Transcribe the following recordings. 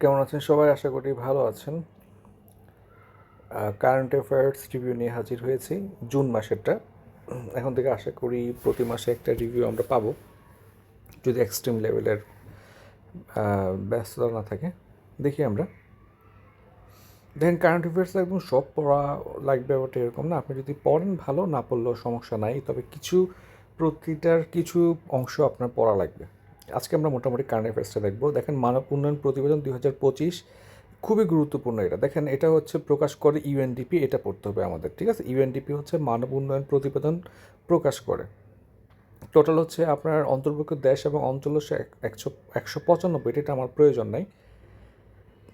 কেমন আছেন? সবাই আশা করি ভালো আছেন। কারেন্ট অ্যাফেয়ার্স রিভিউ নিয়ে হাজির হয়েছি জুন মাসেরটা। এখন থেকে আশা করি প্রতি মাসে একটা রিভিউ আমরা পাবো। যদি এক্সট্রিম লেভেলের ব্যস্ততা না থাকে, দেখি আমরা। দেখেন কারেন্ট অ্যাফেয়ার্স একদম সব পড়া লাগবে ব্যাপারটা এরকম না। আপনি যদি পড়েন ভালো, না পড়লেও সমস্যা নাই। তবে কিছু প্রতিটার কিছু অংশ আপনার পড়া লাগবে। আজকে আমরা মোটামুটি কারেন্ট অ্যাফেয়ার্সটা দেখব। দেখেন মানব উন্নয়ন প্রতিবেদন দুই হাজার পঁচিশ খুবই গুরুত্বপূর্ণ এটা। দেখেন এটা হচ্ছে প্রকাশ করে ইউএনডিপি এটা পড়তে হবে আমাদের, ঠিক আছে? ইউএনডিপি হচ্ছে মানব উন্নয়ন প্রতিবেদন প্রকাশ করে। টোটাল হচ্ছে আপনার অন্তর্ভুক্ত দেশ এবং অঞ্চল হচ্ছে এক- একশো একশো পঁচানব্বই, এটা আমার প্রয়োজন নাই।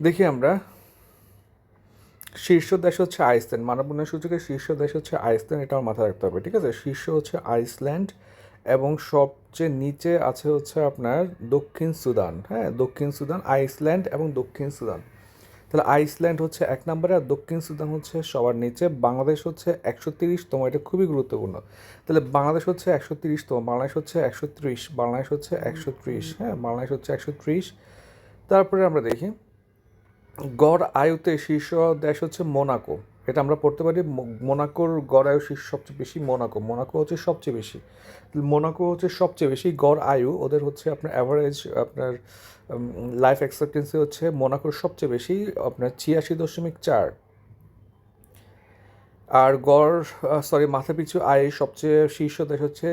দেখি আমরা। শীর্ষ দেশ হচ্ছে আইসল্যান্ড। মানব উন্নয়ন সূচকের শীর্ষ দেশ হচ্ছে আইসল্যান্ড, এটা আমার মাথায় রাখতে হবে, ঠিক আছে? শীর্ষ হচ্ছে আইসল্যান্ড এবং সবচেয়ে নিচে আছে হচ্ছে আপনার দক্ষিণ সুদান হ্যাঁ? দক্ষিণ সুদান, আইসল্যান্ড এবং দক্ষিণ সুদান। তাহলে আইসল্যান্ড হচ্ছে এক নম্বরে আর দক্ষিণ সুদান হচ্ছে সবার নিচে। বাংলাদেশ হচ্ছে একশো তিরিশতম, এটা খুবই গুরুত্বপূর্ণ। তাহলে বাংলাদেশ হচ্ছে একশো তিরিশতম, বাংলাদেশ হচ্ছে একশো ত্রিশ, বাংলাদেশ হচ্ছে একশো ত্রিশ হ্যাঁ? বাংলাদেশ হচ্ছে একশো ত্রিশ। তারপরে আমরা দেখি, গড় আয়ুতে শীর্ষ দেশ হচ্ছে মোনাকো। এটা আমরা পড়তে পারি মোনাকোর গড় আয়ু সবচেয়ে বেশি মোনাকো মোনাকো হচ্ছে সবচেয়ে বেশি। মোনাকো হচ্ছে সবচেয়ে বেশি গড় আয়ু, ওদের হচ্ছে আপনার অ্যাভারেজ আপনার লাইফ এক্সপেক্টেন্সি হচ্ছে মোনাকোর সবচেয়ে বেশি, আপনার ছিয়াশি দশমিক চার। আর গড় সরি মাথা পিছু আয় সবচেয়ে শীর্ষ দেশ হচ্ছে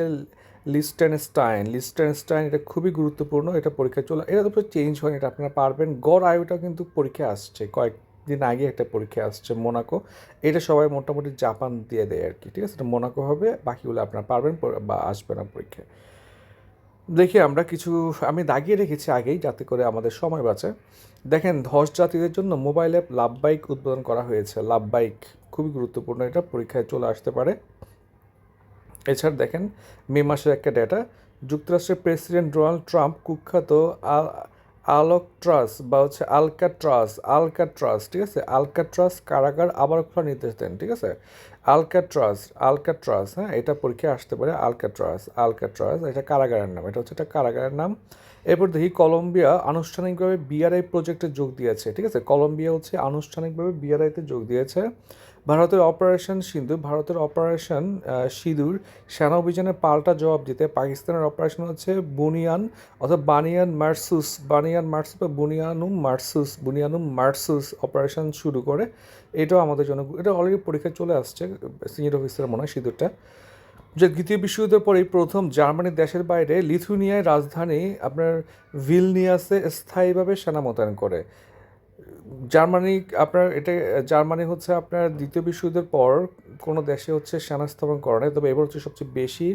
লিস্টেনস্টাইন। লিস্টেনস্টাইন এটা খুবই গুরুত্বপূর্ণ, এটা পরীক্ষা চলে, এটা তো চেঞ্জ হয় এটা আপনারা পারবেন। গড় আয়ুটা কিন্তু পরীক্ষা আসছে কয়েকদিন আগে একটা পরীক্ষা আসছে মোনাকো এটা সবাই মোটামুটি জাপান দিয়ে দেয় আর কি, ঠিক আছে? এটা মোনাকো হবে, বাকিগুলো আপনারা পারবেন বা আসবে না পরীক্ষায়। দেখি আমরা কিছু, আমি দাগিয়ে রেখেছি আগেই যাতে করে আমাদের সময় বাঁচে। দেখেন, ধস জাতিদের জন্য মোবাইল অ্যাপ লাভ বাইক উদ্বোধন করা হয়েছে। লাভ বাইক খুবই গুরুত্বপূর্ণ, এটা পরীক্ষায় চলে আসতে পারে। এছাড়া দেখেন, মে মাসের একটা ডেটা যুক্তরাষ্ট্রের প্রেসিডেন্ট ডোনাল্ড ট্রাম্প কুখ্যাত আলকট্রাস বা হচ্ছে আলকাট্রাস আলকাট্রাস, ঠিক আছে? আলকাট্রাস কারাগার আবার খোলা নির্দেশ দেন, ঠিক আছে? আলকাট্রাস আলকাট্রাস হ্যাঁ? এটা পরীক্ষায় আসতে পারে আলকাট্রাস আলকাট্রাস, এটা কারাগারের নাম, এটা হচ্ছে একটা কারাগারের নাম। এরপর দেখি কলম্বিয়া আনুষ্ঠানিকভাবে বিআরআই প্রজেক্টে যোগ দিয়েছে, ঠিক আছে? কলম্বিয়া হচ্ছে আনুষ্ঠানিকভাবে বিআরআইতে যোগ দিয়েছে। ভারতের অপারেশন সিন্ধু, ভারতের অপারেশন সিঁদুর, সেনা অভিযানে পাল্টা জবাব দিতে। পাকিস্তানের অপারেশন হচ্ছে বুনিয়ান অর্থাৎ বানিয়ান মার্সুস বানিয়ান মার্সুস বা বুনিয়ানুম মার্সুস বুনিয়ানুম মার্সুস অপারেশন শুরু করে। এটাও আমাদের জন্য, এটা অলরেডি পরীক্ষায় চলে আসছে সিনিয়র অফিসার মনে হয় সিঁদুরটা। যে দ্বিতীয় বিশ্বযুদ্ধের পরেই প্রথম জার্মানির দেশের বাইরে লিথুনিয়ায় রাজধানী আপনার ভিলনিয়াসে স্থায়ীভাবে সেনা মোতায়েন করে। জার্মানি আপনার, এটা জার্মানি হচ্ছে আপনার দ্বিতীয় বিশ্বযুদ্ধের পর কোনো দেশে হচ্ছে সেনা স্থাপন করে নাই। তবে এবার হচ্ছে সবচেয়ে বেশি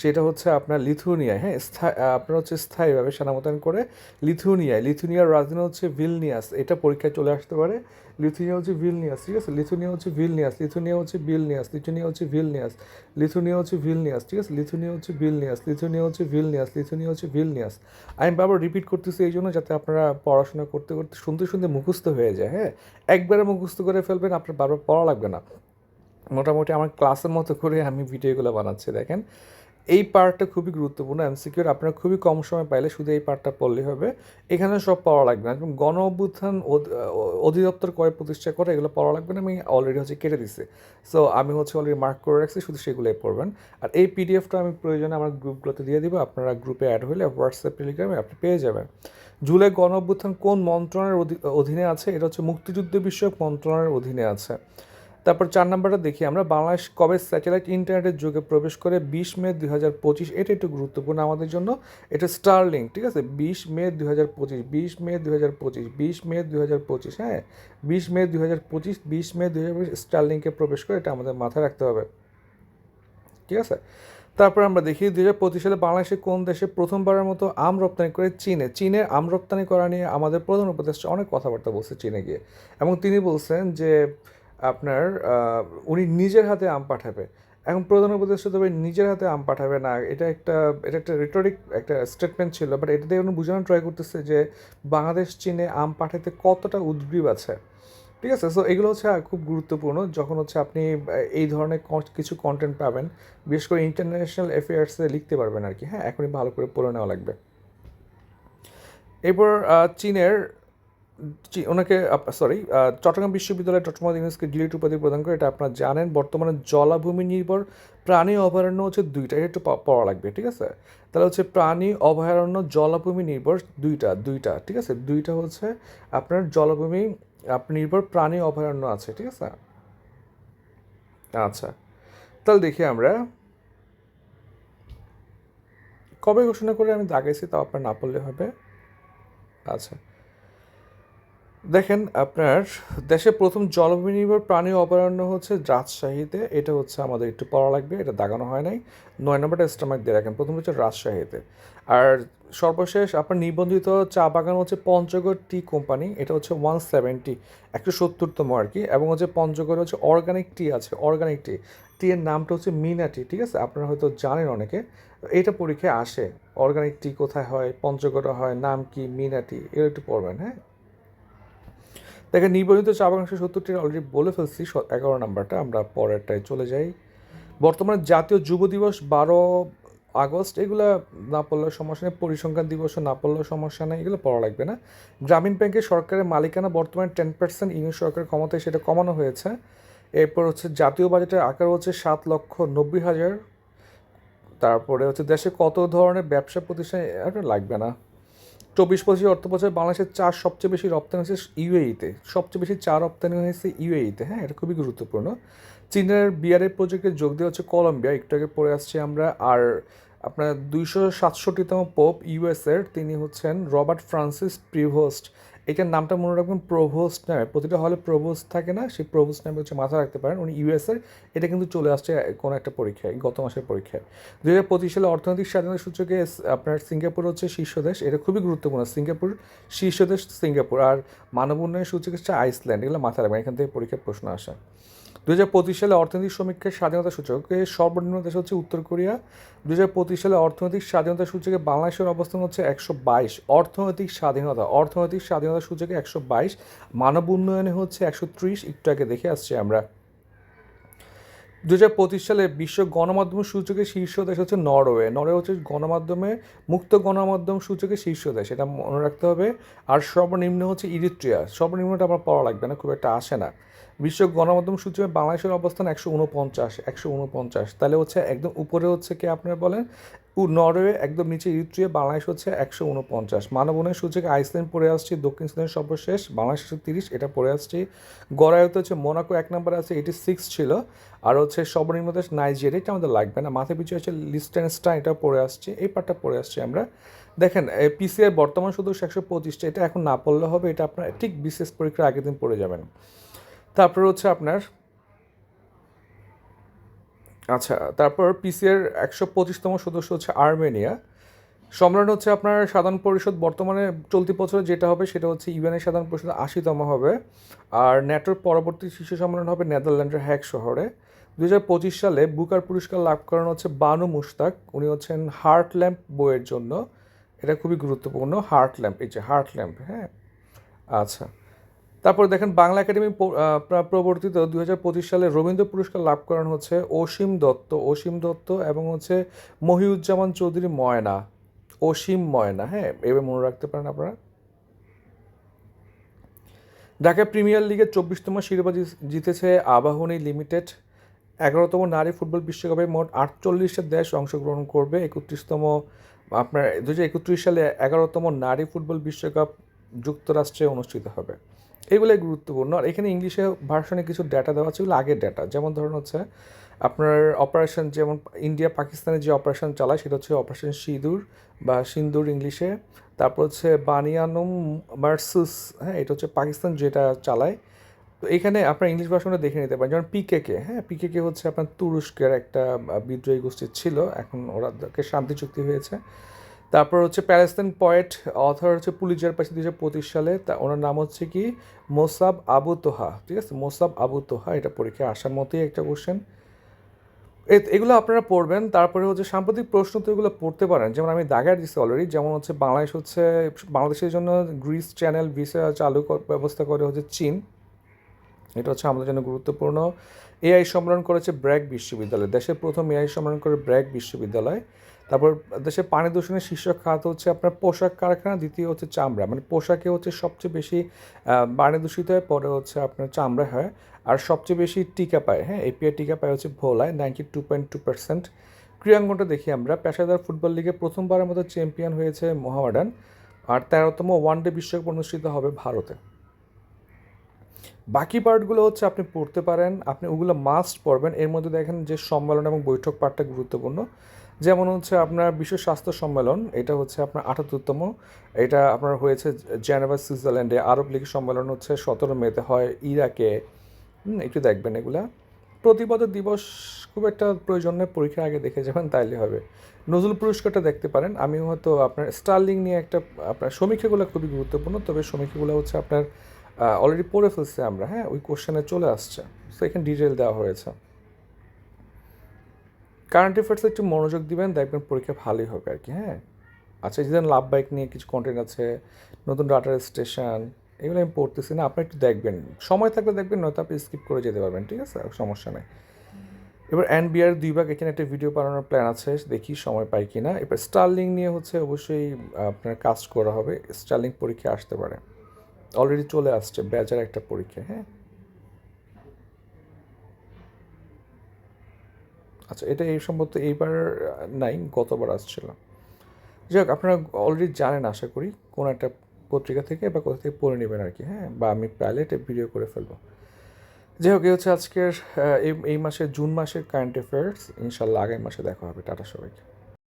সেটা হচ্ছে আপনার লিথুনিয়ায় হ্যাঁ? স্থায়ী আপনার হচ্ছে স্থায়ীভাবে সেনা মোতায়েন করে লিথুনিয়ায় লিথুনিয়ার রাজধানী হচ্ছে ভিলনিয়াস, এটা পরীক্ষায় চলে আসতে পারে। লিথুনিয়া হচ্ছে ভিলনিয়াস, ঠিক আছে? লিথুনিয়া হচ্ছে ভিলনিয়াস লিথুনিয়া হচ্ছে বিলনিয়াস লিথুনিয়া হচ্ছে ভিলনিয়াস লিথুনিয়া হচ্ছে ভিলনিয়াস, ঠিক আছে? লিথুনিয়া হচ্ছে ভিলনিয়াস লিথুনিয়া হচ্ছে ভিলনিয়াস লিথুনিয়া হচ্ছে ভিলনিয়াস। আমি বারবার রিপিট করতেছি এই জন্য যাতে আপনারা পড়াশোনা করতে করতে শুনতে শুনতে মুখস্থ হয়ে যায় হ্যাঁ? একবারে মুখস্থ করে ফেলবেন, আপনার বারবার পড়া লাগবে না। মোটামুটি আমার ক্লাসের মতো করে আমি ভিডিওগুলো বানাচ্ছি, দেখেন। এই পার্টটা খুবই গুরুত্বপূর্ণ, এমসিকিউর। আপনারা খুবই কম সময় পাইলে শুধু এই পার্টটা পড়লেই হবে। এখানে সব পড়া লাগবে না। এবং গণ অভ্যুত্থান অধিদপ্তর কয় প্রতিষ্ঠা করে এগুলো পড়া লাগবে না। আমি অলরেডি হচ্ছে কেটে দিছি। সো আমি হচ্ছে অলরেডি মার্ক করে রাখছি, শুধু সেগুলোই পড়বেন। আর এই পিডিএফটা আমি প্রয়োজনে আমার গ্রুপগুলোতে দিয়ে দিব। আপনারা গ্রুপে অ্যাড হলে হোয়াটসঅ্যাপ টেলিগ্রামে আপনি পেয়ে যাবেন। জুলাই গণ অভ্যুত্থান কোন মন্ত্রণালয়ের অধি- অধীনে আছে? এটা হচ্ছে মুক্তিযুদ্ধ বিষয়ক মন্ত্রণালয়ের অধীনে আছে। তারপর চার নাম্বারটা দেখি, আমরা বাংলাদেশ কবে স্যাটেলাইট ইন্টারনেটের যুগে প্রবেশ করে বিশ মে দুই হাজার পঁচিশ, এটা একটু গুরুত্বপূর্ণ আমাদের জন্য, এটা স্টারলিং ঠিক আছে? বিশ মে দুই হাজার পঁচিশ, বিশ মে দুই হাজার পঁচিশ, বিশ মে দুই হাজার পঁচিশ হ্যাঁ? বিশ মে দুই হাজার পঁচিশ, বিশ মে দুই হাজার পঁচিশ স্টারলিংকে প্রবেশ করে এটা আমাদের মাথায় রাখতে হবে। ঠিক আছে? তারপর আমরা দেখি দুই হাজার পঁচিশ সালে বাংলাদেশে কোন দেশে প্রথমবারের মতো আম রপ্তানি করে চীনে? চীনে আম রপ্তানি করা নিয়ে আমাদের প্রধান উপদেষ্টা অনেক কথাবার্তা বলছে চীনে গিয়ে। এবং তিনি বলছেন যে আপনার উনি নিজের হাতে আম পাঠাবে। এখন প্রধান উপদেষ্টা তবে নিজের হাতে আম পাঠাবে না। এটা একটা এটা একটা রেটরিক একটা স্টেটমেন্ট ছিল বাট এটা দিয়ে উনি বোঝানোর ট্রাই করতেছে যে বাংলাদেশ, চীনে আম পাঠাতে কতটা উদ্গ্রীব আছে। ঠিক আছে? সো এগুলো হচ্ছে খুব গুরুত্বপূর্ণ। যখন হচ্ছে আপনি এই ধরনের কিছু কন্টেন্ট পাবেন, বিশেষ করে ইন্টারন্যাশনাল অ্যাফেয়ার্সে লিখতে পারবেন আর কি হ্যাঁ এখনই ভালো করে পড়ে নেওয়া লাগবে। এরপর চীনের জি, ওনাকে সরি চট্টগ্রাম বিশ্ববিদ্যালয় চট্টগ্রাম ইউনেস্কো ডিলিট উপাধি প্রদান করে এটা আপনারা জানেন। বর্তমানে জলাভূমি নির্ভর প্রাণী অভয়ারণ্য হচ্ছে দুইটা একটু পড়া লাগবে ঠিক আছে? তাহলে হচ্ছে প্রাণী অভয়ারণ্য জলাভূমি নির্ভর দুইটা দুইটা ঠিক আছে? দুইটা হচ্ছে আপনার জলাভূমি নির্ভর প্রাণী অভয়ারণ্য আছে ঠিক আছে? আচ্ছা তাহলে দেখি আমরা। কবে ঘোষণা করে আমি দাগাইছি তাও আপনার না পড়লে হবে? আচ্ছা। দেখেন, আপনার দেশে প্রথম জলভূমি নির্ভর প্রাণী অভয়ারণ্য হচ্ছে রাজশাহীতে। এটা হচ্ছে আমাদের একটু পড়া লাগবে, এটা দাগানো হয় নাই। নয় নম্বরটা স্টামাক দিয়ে রাখেন, প্রথম হচ্ছে রাজশাহীতে। আর সর্বশেষ আপনার নিবন্ধিত চা বাগান হচ্ছে পঞ্চগড় টি কোম্পানি, এটা হচ্ছে ওয়ান সেভেন্টি, একশো সত্তরতম আর কি। এবং হচ্ছে পঞ্চগড়ে হচ্ছে অর্গানিক টি আছে, অর্গানিক টি। টি এর নামটা হচ্ছে মিনা টি, ঠিক আছে? আপনারা হয়তো জানেন অনেকে। এটা পরীক্ষায় আসে, অর্গানিক টি কোথায় হয়, পঞ্চগড়ে হয়, নাম কি, মিনা টি, এগুলো একটু পড়বেন হ্যাঁ? দেখেন নিবন্ধিত চা বাগান সত্তরটি অলরেডি বলে ফেলছি এগারো নাম্বারটা, আমরা পরেরটায় চলে যাই। বর্তমানে জাতীয় যুব দিবস বারো আগস্ট, এগুলো না পড়লেও সমস্যা নেই। পরিসংখ্যান দিবসও না পড়লেও সমস্যা নেই, এগুলো পড়া লাগবে না। গ্রামীণ ব্যাংকের সরকারের মালিকানা বর্তমানে টেন পার্সেন্ট ইউনিয়ন সরকারের ক্ষমতায় সেটা কমানো হয়েছে। এরপর হচ্ছে জাতীয় বাজেটের আকার হচ্ছে সাত লক্ষ নব্বই হাজার। তারপরে হচ্ছে দেশে কত ধরনের ব্যবসা প্রতিষ্ঠান লাগবে না। চব্বিশ পঁচিশ অর্থ বছর বাংলাদেশের চার সবচেয়ে বেশি রপ্তানি হয়েছে ইউএইতে। সবচেয়ে বেশি চা রপ্তানি হয়েছে ইউএইতে হ্যাঁ এটা খুবই গুরুত্বপূর্ণ। চীনের বিয়ারের প্রজেক্টে যোগ দেওয়া হচ্ছে কলম্বিয়া, একটু আগে পড়ে আসছি আমরা, আর আপনার দুইশো সাতষট্টিতম পোপ ইউএসের তিনি হচ্ছেন রবার্ট ফ্রান্সিস প্রিভোস্ট। এটার নামটা মনে রাখবেন প্রভোস্ট নামে। প্রতিটা হলে প্রভোস্ট থাকে না, সেই প্রভোস্ট নামে হচ্ছে মাথা রাখতে পারেন। উনি ইউএসের এটা কিন্তু চলে আসছে কোনো একটা পরীক্ষায়, গত মাসের পরীক্ষায়। দু হাজার পঁচিশ সালে অর্থনৈতিক স্বাধীনতা সূচকে আপনার সিঙ্গাপুর হচ্ছে শীর্ষ দেশ। এটা খুবই গুরুত্বপূর্ণ, সিঙ্গাপুর, শীর্ষ দেশ সিঙ্গাপুর। আর মানব উন্নয়ন সূচক হচ্ছে আইসল্যান্ড, এগুলো মাথা রাখবেন, এখান থেকে পরীক্ষার প্রশ্ন আসে। দু হাজার পঁচিশ সালে অর্থনৈতিক সমীক্ষার স্বাধীনতা সূচকে সর্বনিম্ন দেশ হচ্ছে উত্তর কোরিয়া। দু হাজার পঁচিশ সালে অর্থনৈতিক স্বাধীনতা সূচকে বাংলাদেশের অবস্থান হচ্ছে একশো বাইশ। অর্থনৈতিক স্বাধীনতা অর্থনৈতিক স্বাধীনতা সূচকে একশো বাইশ। মানব উন্নয়নে হচ্ছে একশো ত্রিশ। একটু আগে দেখে আসছি আমরা। দু হাজার পঁচিশ সালে বিশ্ব গণমাধ্যম সূচকে শীর্ষ দেশ হচ্ছে নরওয়ে। নরওয়ে হচ্ছে গণমাধ্যমে মুক্ত গণমাধ্যম সূচকে শীর্ষ দেশ। এটা মনে রাখতে হবে। আর সর্বনিম্ন হচ্ছে ইরিত্রিয়া। সর্বনিম্নটা আমার পড়া লাগবে না, খুব একটা আসে না। বিশ্ব গণমাধ্যম সূচকে বাংলাদেশের অবস্থান একশো উনপঞ্চাশ একশো উনপঞ্চাশ। তাহলে হচ্ছে একদম উপরে হচ্ছে কি আপনারা বলেন? নরওয়ে, একদম নিচে ইরিট্রিয়া বাংলাদেশ হচ্ছে একশো উনপঞ্চাশ। মানব উন্নয়ন সূচকে আইসল্যান্ড পড়ে আসছে, দক্ষিণ সুদান সর্বশেষ, বাংলাদেশ তিরিশ, এটা পড়ে আসছে। গড়ায়ত হচ্ছে মোনাকো এক নম্বরে আছে এইটি সিক্স ছিল। আর হচ্ছে সর্বনিম্ন দেশ নাইজেরিয়া, এটা আমাদের লাগবে না। মাথা পিছু হচ্ছে লিস্টেনস্টাইন, এটা পড়ে আসছে, এই পার্টটা পড়ে আসছে আমরা। দেখেন পিসিআই বর্তমান সদস্য একশো পঁচিশটা, এটা এখন না পড়লে হবে, এটা আপনার ঠিক বিশেষ পরীক্ষার আগের দিন পড়ে যাবেন। তারপর হচ্ছে আপনার আচ্ছা তারপর পিসিআর একশো পঁচিশতম সদস্য হচ্ছে আর্মেনিয়া। সম্মেলন হচ্ছে আপনার সাধারণ পরিষদ, বর্তমানে চলতি বছরে যেটা হবে সেটা হচ্ছে ইউএনের সাধারণ পরিষদ আশিতম হবে। আর ন্যাটোর পরবর্তী শীর্ষ সম্মেলন হবে নেদারল্যান্ডের হ্যাক শহরে। দু পঁচিশ সালে বুকার পুরস্কার লাভ করেন হচ্ছে বানু মুশতাক। উনি হচ্ছেন হার্ট ল্যাম্প বইয়ের জন্য। এটা খুবই গুরুত্বপূর্ণ হার্ট ল্যাম্প এই যে হার্ট ল্যাম্প হ্যাঁ। আচ্ছা তারপর দেখেন, বাংলা একাডেমি প্রবর্তিত দুই হাজার পঁচিশ সালে রবীন্দ্র পুরস্কার লাভ করেন হচ্ছে অসীম দত্ত অসীম দত্ত এবং হচ্ছে মহিউজ্জামান চৌধুরী ময়না, অসীম ময়না হ্যাঁ এভাবে মনে রাখতে পারেন আপনারা। ঢাকা প্রিমিয়ার লিগের চব্বিশতম শিরোপা জিতেছে আবাহনী লিমিটেড। এগারোতম নারী ফুটবল বিশ্বকাপে মোট আটচল্লিশটা দেশ অংশগ্রহণ করবে। একত্রিশতম, আপনার দু হাজার একত্রিশ সালে এগারোতম নারী ফুটবল বিশ্বকাপ যুক্তরাষ্ট্রে অনুষ্ঠিত হবে। এগুলোই গুরুত্বপূর্ণ। আর এখানে ইংলিশে ভার্সনে কিছু ডেটা দেওয়া আছে আগের ডেটা যেমন ধরুন হচ্ছে, আপনার অপারেশন যেমন ইন্ডিয়া পাকিস্তানে যে অপারেশন চালায়, সেটা হচ্ছে অপারেশন সিঁদুর বা সিন্দুর ইংলিশে তারপর হচ্ছে বানিয়ানুম মার্সুস হ্যাঁ এটা হচ্ছে পাকিস্তান যেটা চালায়। তো এখানে আপনার ইংলিশ ভাষণটা দেখে নিতে পারেন। যেমন পিকেকে হ্যাঁ পিকেকে হচ্ছে আপনার তুরস্কের একটা বিদ্রোহী গোষ্ঠী ছিল। এখন ওরা শান্তি চুক্তি হয়েছে। তারপর হচ্ছে প্যালেস্তাইন পয়েট অথর হচ্ছে পুলিজার পাশে হাজার পঁচিশ সালে। তা ওনার নাম হচ্ছে কি? মোসাব আবু তোহা, ঠিক আছে? মোসাব আবু তোহা, এটা পরীক্ষায় আসার মতোই একটা কোশ্চেন এগুলো আপনারা পড়বেন, তারপরে হচ্ছে সাম্প্রতিক প্রশ্ন তো এগুলো পড়তে পারেন। যেমন আমি দাগার দিচ্ছি অলরেডি যেমন হচ্ছে বাংলাদেশ হচ্ছে, বাংলাদেশের জন্য গ্রিস চ্যানেল ভিসা চালু ব্যবস্থা করে হচ্ছে চীন। এটা হচ্ছে আমাদের জন্য গুরুত্বপূর্ণ। এআই সম্মেলন করেছে ব্র্যাক বিশ্ববিদ্যালয়, দেশের প্রথম এআই সম্মেলন করে ব্র্যাক বিশ্ববিদ্যালয়। তারপর দেশে পানি দূষণের শীর্ষ খাত হচ্ছে আপনার পোশাক কারখানা, দ্বিতীয় হচ্ছে চামড়া। মানে পোশাকে হচ্ছে সবচেয়ে বেশি পানি দূষিত হয়, পরে হচ্ছে আপনার চামড়া হয়। আর সবচেয়ে বেশি টিকা পায় হ্যাঁ এপিআই টিকা পায় হচ্ছে ভোলায় ninety two point two percent ক্রীড়াঙ্গনটা দেখি আমরা, পেশাদার ফুটবল লিগে প্রথমবারের মতো চ্যাম্পিয়ন হয়েছে মোহামেডান, আর তেরোতম ওয়ানডে বিশ্বকাপ অনুষ্ঠিত হবে ভারতে। বাকি পার্টগুলো হচ্ছে আপনি পড়তে পারেন, আপনি ওগুলো মাস্ট পড়বেন। এর মধ্যে দেখেন যে সম্মেলন এবং বৈঠক পার্টটা গুরুত্বপূর্ণ। যেমন হচ্ছে আপনার বিশ্ব স্বাস্থ্য সম্মেলন, এটা হচ্ছে আপনার আটাত্তরতম এটা আপনার হয়েছে জেনেভা, সুইজারল্যান্ডে। আরব লীগ সম্মেলন হচ্ছে সতেরো মেতে হয় ইরাকে। একটু দেখবেন এগুলা। প্রতিপদ দিবস খুব একটা প্রয়োজন নেই, পরীক্ষার আগে দেখে যাবেন, তাইলে হবে। নজরুল পুরস্কারটা দেখতে পারেন। আমি হয়তো আপনার স্টার্লিং নিয়ে একটা, আপনার সমীক্ষাগুলো খুবই গুরুত্বপূর্ণ, তবে সমীক্ষাগুলো হচ্ছে আপনার অলরেডি পড়ে ফেলছে আমরা হ্যাঁ? ওই কোশ্চেনে চলে আসছে। তো এখানে ডিটেল দেওয়া হয়েছে। কারেন্ট অ্যাফেয়ার্সে একটু মনোযোগ দিবেন দেখবেন পরীক্ষা ভালোই হবে আর কি হ্যাঁ? আচ্ছা যেদিন লাভ বাইক নিয়ে কিছু কন্টেন্ট আছে, নতুন ডাটার স্টেশন এগুলো আমি পড়তেছি না, আপনি একটু দেখবেন। সময় থাকলে দেখবেন, নয়তো আপনি স্কিপ করে যেতে পারবেন, ঠিক আছে? সমস্যা নেই। এবার এনবিআর দুই ভাগ এখানে একটা ভিডিও বানানোর প্ল্যান আছে, দেখি সময় পাই কি না এবার স্টার্লিং নিয়ে হচ্ছে অবশ্যই, আপনার কাজ করা হবে স্টার্লিং পরীক্ষা আসতে পারে। অলরেডি চলে আসছে ব্যাজার একটা পরীক্ষা হ্যাঁ? আচ্ছা এটা এই সম্ভবত এইবার নাই, গতবার আসছিল যাই হোক, আপনারা অলরেডি জানেন, আশা করি, কোন একটা পত্রিকা থেকে বা কোথা থেকে পড়ে নেবেন আর কি হ্যাঁ? বা আমি প্যালেটে ভিডিও করে ফেলব। যাই হোক, এই হচ্ছে আজকের এই মাসের, জুন মাসের কারেন্ট অ্যাফেয়ার্স ইনশাল্লাহ আগামী মাসে দেখা হবে। টাটা সবাইকে।